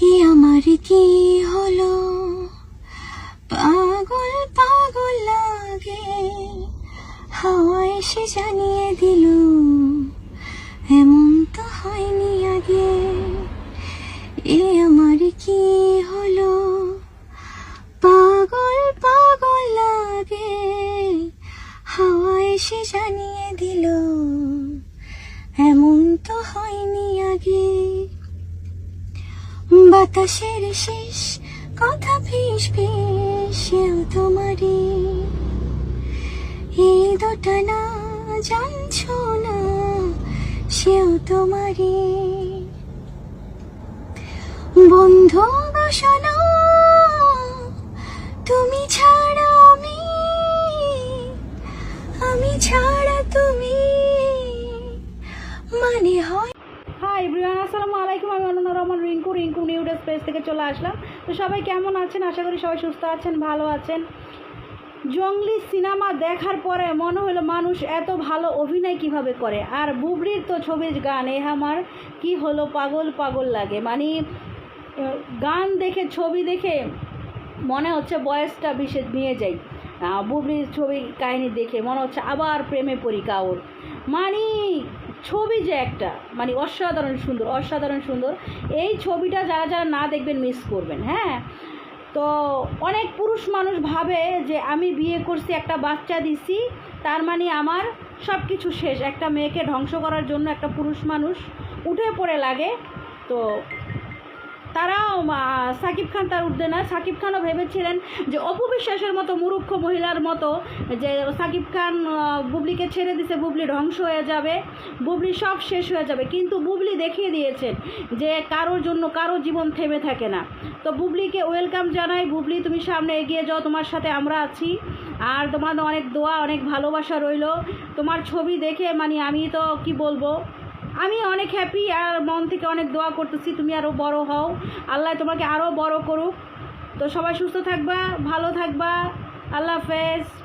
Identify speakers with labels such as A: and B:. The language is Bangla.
A: এ আমার কি হলো? পাগল পাগল লাগে। হাওয়া এসে জানিয়ে দিল, এমন তো হয়নি আগে। এ আমার কি হলো? পাগল পাগল লাগে। হাওয়া এসে জানিয়ে দিল, এমন তো হয়নি আগে। বাতাসের শেষ কথা ফিস ফিস সেও তোমারই। এই দুটা না জানছো না, সেও তোমারই। বন্ধু বাসনা তুমি ছাড়া আমি আমি ছাড়া তুমি মানে হয়
B: হাই আলাইকুম আমি Ananya Rahman Rinku Rinku New Day Space থেকে চলে আসলাম। তো সবাই কেমন আছেন? আশা করি সবাই সুস্থ আছেন, ভালো আছেন। জঙ্গলি সিনেমা দেখার পরে মনে হলো মানুষ এত ভালো অভিনয় কীভাবে করে? আর বুবলির তো ছবির গান, এ আমার কি হলো পাগল পাগল লাগে। মানে গান দেখে, ছবি দেখে মনে হচ্ছে বয়সটা বিশেষ নিয়ে যাই। বুবলির ছবি কাহিনী দেখে মনে হচ্ছে আবার প্রেমে পড়ি কাউর মানে ছবি যে একটা মানে অসাধারণ সুন্দর অসাধারণ সুন্দর। এই ছবিটা যারা যারা না দেখবেন মিস করবেন হ্যাঁ? তো অনেক পুরুষ মানুষ ভাবে যে আমি বিয়ে করছি, একটা বাচ্চা দিছি, তার মানে আমার সব কিছু শেষ। একটা মেয়েকে ধ্বংস করার জন্য একটা পুরুষ মানুষ উঠে পড়ে লাগে। তো তারাও সাকিব খান তার উঠবে না সাকিব খানও ভেবেছিলেন যে অপু বিশ্বাসের মতো মুরুক্ষ মহিলার মতো যে সাকিব খান বুবলিকে ছেড়ে দিছে, বুবলি ধ্বংস হয়ে যাবে, বুবলি সব শেষ হয়ে যাবে। কিন্তু বুবলি দেখিয়ে দিয়েছেন যে কারোর জন্য কারও জীবন থেমে থাকে না। তো বুবলিকে ওয়েলকাম জানাই। বুবলি, তুমি সামনে এগিয়ে যাও, তোমার সাথে আমরা আছি। আর তোমাদের অনেক দোয়া, অনেক ভালোবাসা রইল। তোমার ছবি দেখে মানে আমি তো কি বলব? আমি অনেক হ্যাপি আর মন থেকে অনেক দোয়া করতেছি, তুমি আরও বড় হও। আল্লাহ তোমাকে আরও বড় করুক। তো সবাই সুস্থ থাকবা, ভালো থাকবা। আল্লাহ হাফেজ।